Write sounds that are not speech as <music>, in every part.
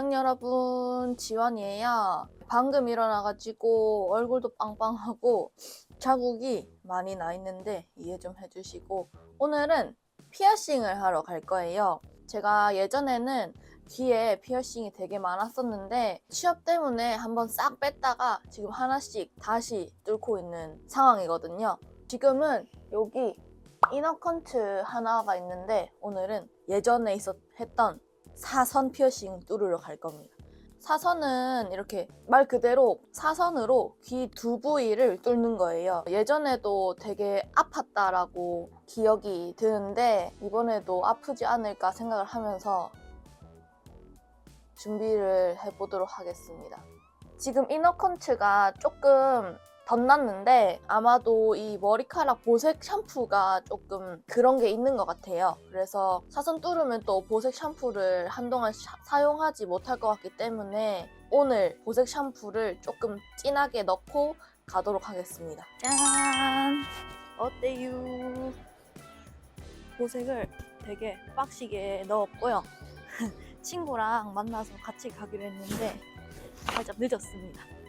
안녕 여러분. 지원이에요. 방금 일어나가지고 얼굴도 빵빵하고 자국이 많이 나 있는데 이해 좀 해주시고. 오늘은 피어싱을 하러 갈 거예요. 제가 예전에는 귀에 피어싱이 되게 많았었는데 취업 때문에 한번 싹 뺐다가 지금 하나씩 다시 뚫고 있는 상황이거든요. 지금은 여기 이너컨트 하나가 있는데 오늘은 예전에 있었 했던 사선 피어싱 뚫으러 갈 겁니다. 사선은 이렇게 말 그대로 사선으로 귀 두 부위를 뚫는 거예요. 예전에도 되게 아팠다라고 기억이 드는데 이번에도 아프지 않을까 생각을 하면서 준비를 해보도록 하겠습니다. 지금 이너컨트가 조금 덧났는데 아마도 이 머리카락 보색 샴푸가 조금 그런 게 있는 것 같아요. 그래서 사선 뚫으면 또 보색 샴푸를 한동안 샤- 사용하지 못할 것 같기 때문에 오늘 보색 샴푸를 조금 진하게 넣고 가도록 하겠습니다. 짠! 어때요? 보색을 되게 빡시게 넣었고요. <laughs> 친구랑 만나서 같이 가기로 했는데 살짝 늦었습니다.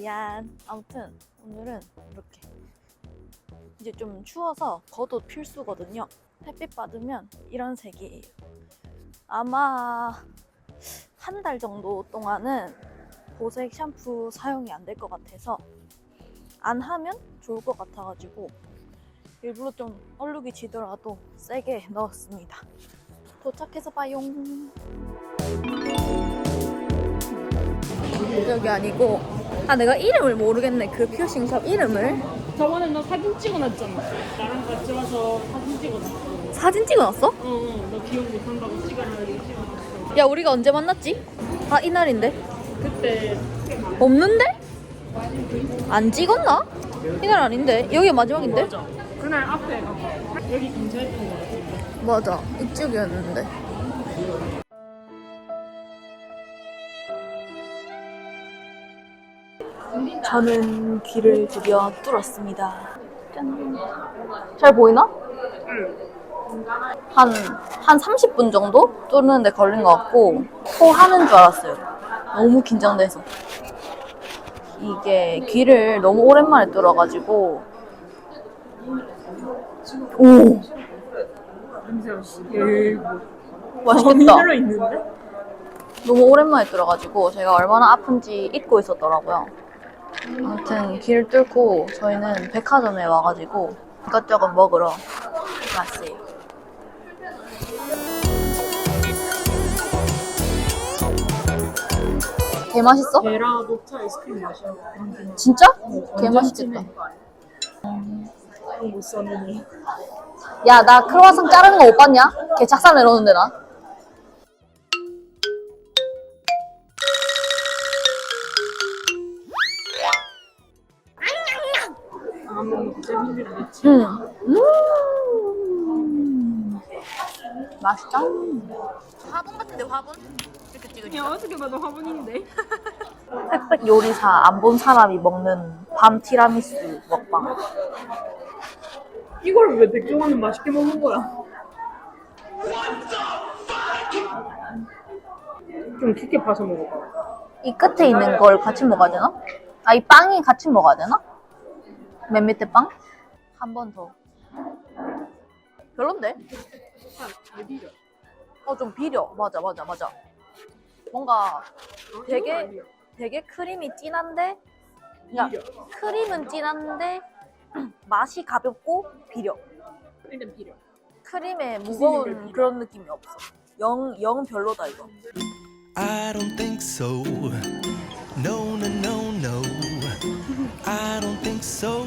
미안. 아무튼 오늘은 이렇게 이제 좀 추워서 겉옷 필수거든요. 햇빛 받으면 이런 색이에요. 아마 한 달 정도 동안은 보색 샴푸 사용이 안 될 것 같아서 안 하면 좋을 것 같아가지고 일부러 좀 얼룩이 지더라도 세게 넣었습니다. 도착해서 봐요. 여기 아니고 아 내가 이름을 모르겠네 그 피어싱샵 이름을 저번에 너 사진 찍어놨잖아. 나랑 같이 와서 사진 찍어놨어. 사진 찍어놨어? 어, 어, 너 기억 못한다고 찍어놔 찍어놨어. 야 우리가 언제 만났지? 아 이날인데 그때 없는데? 안 찍었나? 이날 아닌데 여기 마지막인데? 맞아. 그날 앞에. 여기 근처였던 거 같아. 맞아 이쪽이었는데 저는 귀를 드디어 뚫었습니다 짠. 잘 보이나? 한, 한 30분 정도 뚫는데 걸린 것 같고 코 하는 줄 알았어요 너무 긴장돼서 이게 귀를 너무 오랜만에 뚫어가지고 오 냄새가 예고. 맛있겠다 들어 있는데? 너무 오랜만에 뚫어가지고 제가 얼마나 아픈지 잊고 있었더라고요. 아무튼 길을 뚫고 저희는 백화점에 와가지고 이것저것 먹으러 왔어요. 개 맛있어? 베라 녹차 아이스크림 마셔. 진짜? 개 맛있겠다. 못 써느니. 야, 나 크로와상 자르는 거 못 봤냐? 걔 작살 내놓는데 나. 응. 음. 맛있다. 화분 같은데 화분? 이렇게 찍으니까. 야, 어떻게 봐도 화분인데? 빽빽 요리사 안 본 사람이 먹는 밤 티라미수 먹방. 이걸 왜 백종원은 맛있게 먹는 거야? 좀 깊게 파서 먹어봐. 이 끝에 있는 걸 같이 먹어야 되나? 아, 이 빵이 같이 먹어야 되나? 맨 밑에 빵? 한 번 더. 별론데? 어, 좀 비려. 맞아, 맞아, 맞아. 뭔가 되게, 되게 크림이 진한데, 야, 비려. 크림은 진한데, <clears throat> 맛이 가볍고 비려. 일단 비려. 크림에. 무거운 그런 느낌이 없어. 영, 영 별로다, 이거. I don't think so. No, no, no, no. I don't think so.